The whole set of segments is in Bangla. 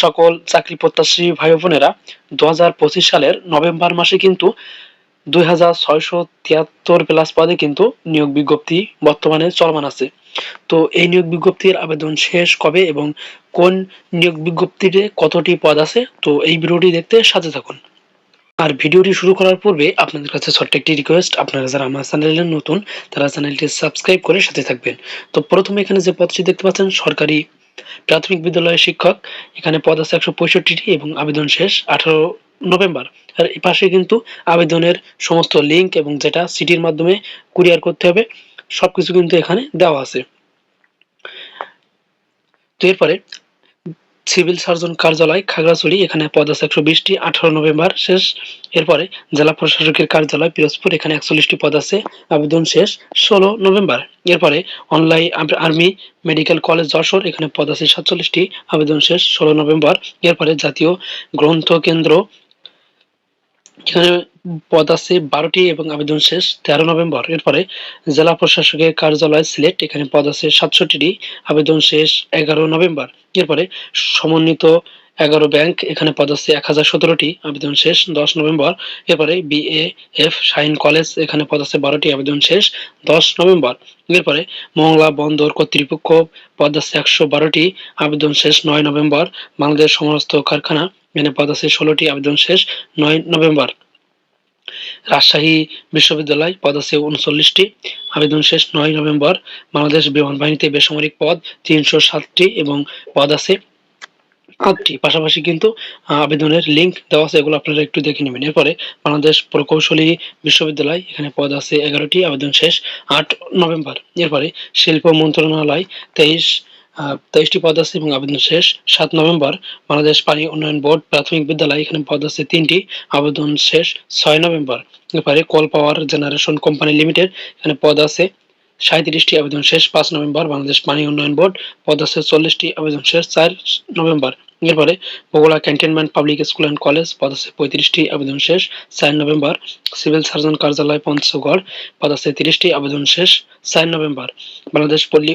সকল চাকরি প্রত্যাশী ভাই বোনেরা দু হাজার পঁচিশ সালের নভেম্বর মাসে কিন্তু দুই হাজার ছয়শো তিয়াত্তর প্লাস পদে কিন্তু নিয়োগ বিজ্ঞপ্তি বর্তমানে চলমান আছে। তো এই নিয়োগ বিজ্ঞপ্তির আবেদন শেষ কবে এবং কোন নিয়োগ বিজ্ঞপ্তিতে কতটি পদ আছে? তো এই ভিডিওটি দেখতে সাথে থাকুন। আর ভিডিওটি শুরু করার পূর্বে আপনাদের কাছে ছোট্ট একটি রিকোয়েস্ট আপনারা যারা আমার চ্যানেলে নতুন, তারা চ্যানেলটি সাবস্ক্রাইব করে সাথে থাকবেন। তো প্রথমে এখানে যে পদটি দেখতে পাচ্ছেন, সরকারি প্রাথমিক বিদ্যালয়ের শিক্ষক, এখানে পদ আছে একশো পঁয়ষট্টিটি এবং আবেদন শেষ আঠারো নভেম্বর। আর পাশে কিন্তু আবেদনের সমস্ত লিঙ্ক এবং যেটা সিটির মাধ্যমে কুরিয়ার করতে হবে, সবকিছু কিন্তু এখানে দেওয়া আছে। তো এরপরে সিভিল সার্জন কার্যালয় খাগড়াছড়ি, এখানে পদ আছে একশো বিশটি, আঠারো নভেম্বর শেষ। এরপরে জেলা প্রশাসকের কার্যালয় পিরোজপুর, এখানে একচল্লিশটি পদ আছে, আবেদন শেষ, ষোলো নভেম্বর। এরপরে online army medical college Jessore, এখানে পদ আছে সাতচল্লিশটি, আবেদন শেষ, ষোলো নভেম্বর। এরপরে জাতীয় গ্রন্থ কেন্দ্র এখানে পদ আছে বারোটি এবং আবেদন শেষ, তেরো নভেম্বর। এরপরে জেলা প্রশাসকের কার্যালয় সিলেট, এখানে পদ আছে সাতষট্টিটি, আবেদন শেষ এগারো নভেম্বর। এরপরে সমন্বিত এগারো ব্যাংক, এখানে পদ আছে এক হাজার সতেরোটি, আবেদন শেষ দশ নভেম্বর। এরপরে বিএ এফ শাহিন কলেজ, এখানে পদ আছে বারোটি, আবেদন শেষ দশ নভেম্বর। এরপরে মংলা বন্দর কর্তৃপক্ষ, পদ আছে একশো বারোটি, আবেদন শেষ নয় নভেম্বর। বাংলাদেশ সমস্ত কারখানা এখানে পদ আছে, ষোলোটি আবেদন শেষ, নয় নভেম্বর। রাজশাহী বিশ্ববিদ্যালয় পদ আছে উনচল্লিশটি, আবেদন শেষ, নয় নভেম্বর। বাংলাদেশ বিমান বাহিনীতে বেসামরিক পদ তিনশো সাতটি এবং পদ আছে আটটি। পাশাপাশি কিন্তু আবেদনের লিঙ্ক দেওয়া আছে, এগুলো আপনারা একটু দেখে নেবেন। এরপরে বাংলাদেশ প্রকৌশলী বিশ্ববিদ্যালয়, এখানে পদ আছে এগারোটি, আবেদন শেষ, আট নভেম্বর। এরপরে শিল্প মন্ত্রণালয়, তেইশ তেইশটি পদ আছে এবং আবেদন শেষ। সাত নভেম্বর বাংলাদেশ পানি উন্নয়ন বোর্ড প্রাথমিক বিদ্যালয়, এখানে পদ আছে তিনটি, আবেদন শেষ ছয় নভেম্বর। এরপরে coal power generation company limited, এখানে পদ আছে সাঁত্রিশটি আবেদন শেষ পাঁচ নভেম্বর। বাংলাদেশ পানি উন্নয়ন বোর্ড, পদ আছে চল্লিশটি, আবেদন শেষ চার নভেম্বর। এরপরে Bogura cantonment public school and college, পদ আছে পঁয়ত্রিশটি, আবেদন শেষ চার নভেম্বর। সিভিল সার্জন কার্যালয়, পঞ্চগড়, পদ আছে তিরিশটি, আবেদন শেষ চার নভেম্বর। বাংলাদেশ পল্লী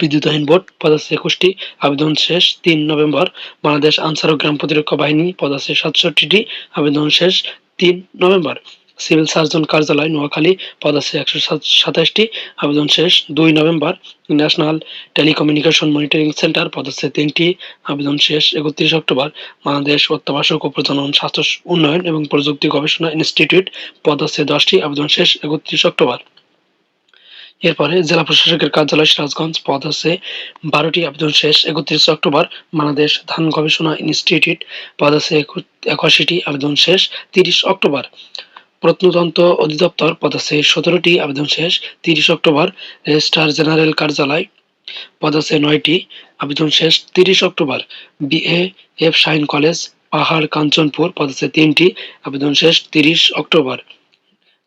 বিদ্যুতায়ন বোর্ড পদ আছে একুশটি আবেদন শেষ, তিন নভেম্বর, বাংলাদেশ আনসার ও গ্রাম প্রতিরক্ষা বাহিনী পদ আছে সাতষট্টিটি আবেদন শেষ, তিন নভেম্বর, সিভিল সার্জন কার্যালয়, নোয়াখালী পদ আছে একশো সাতাশটি আবেদন শেষ, দুই November, national telecommunication monitoring centre পদ আছে তিনটি আবেদন শেষ, একত্রিশ অক্টোবর, বাংলাদেশ অত্যাবাসক ও প্রজনন স্বাস্থ্য উন্নয়ন এবং প্রযুক্তি গবেষণা ইনস্টিটিউট পদ দশটি আবেদন শেষ, একত্রিশ অক্টোবর। এরপরে জেলা প্রশাসকের কার্যালয় সিরাজগঞ্জ পদ আছে। বারোটি আবেদন শেষ। একত্রিশ অক্টোবর বাংলাদেশ ধান গবেষণা ইনস্টিটিউট পদ আছে। একাশিটি আবেদন শেষ। তিরিশ অক্টোবর প্রত্নতন্ত্র অধিদপ্তর পদ আছে। সতেরোটি আবেদন শেষ। তিরিশ অক্টোবর রেজিস্ট্রার জেনারেল কার্যালয় পদ আছে। নয়টি আবেদন শেষ। তিরিশ October B A F Shaheen college Pahar Kanchanpur পদ আছে। তিনটি আবেদন শেষ। তিরিশ অক্টোবর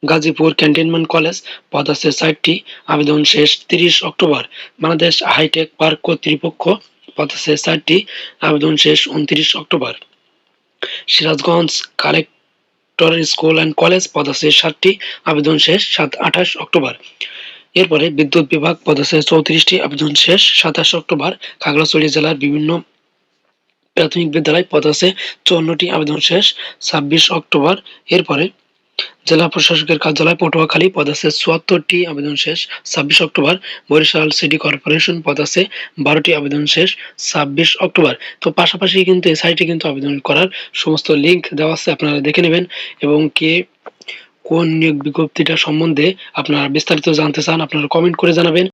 গাজীপুর ক্যান্টনমেন্ট কলেজ পদ আছে চারটি আবেদন শেষ তিরিশ অক্টোবর। বাংলাদেশ হাইটেক পার্ক কর্তৃপক্ষ পদ আছে চারটি আবেদন শেষ উনত্রিশ October. Sirajganj collector school and college পদ আছে সাতটি আবেদন শেষ সাত আঠাশ অক্টোবর। এরপরে বিদ্যুৎ বিভাগ পদ আছে চৌত্রিশটি আবেদন শেষ সাতাশ অক্টোবর। খাগড়াছড়ি জেলার বিভিন্ন প্রাথমিক বিদ্যালয় পদ আছে চুয়ান্নটি আবেদন শেষ ছাব্বিশ অক্টোবর। এরপরে জেলা প্রশাসকের কার্যালয় পটুয়াখালী পদ আছে চুয়াত্তরটি আবেদন শেষ। ছাব্বিশ অক্টোবর বরিশাল সিটি কর্পোরেশন পদ আছে বারোটি আবেদন শেষ। ছাব্বিশ অক্টোবর। তো পাশাপাশি কিন্তু এই সাইটে কিন্তু আবেদন করার সমস্ত লিঙ্ক দেওয়া আছে, আপনারা দেখে নেবেন। এবং কে কোন নিয়োগ বিজ্ঞপ্তিটা সম্বন্ধে আপনারা বিস্তারিত জানতে চান, আপনারা কমেন্ট করে জানাবেন।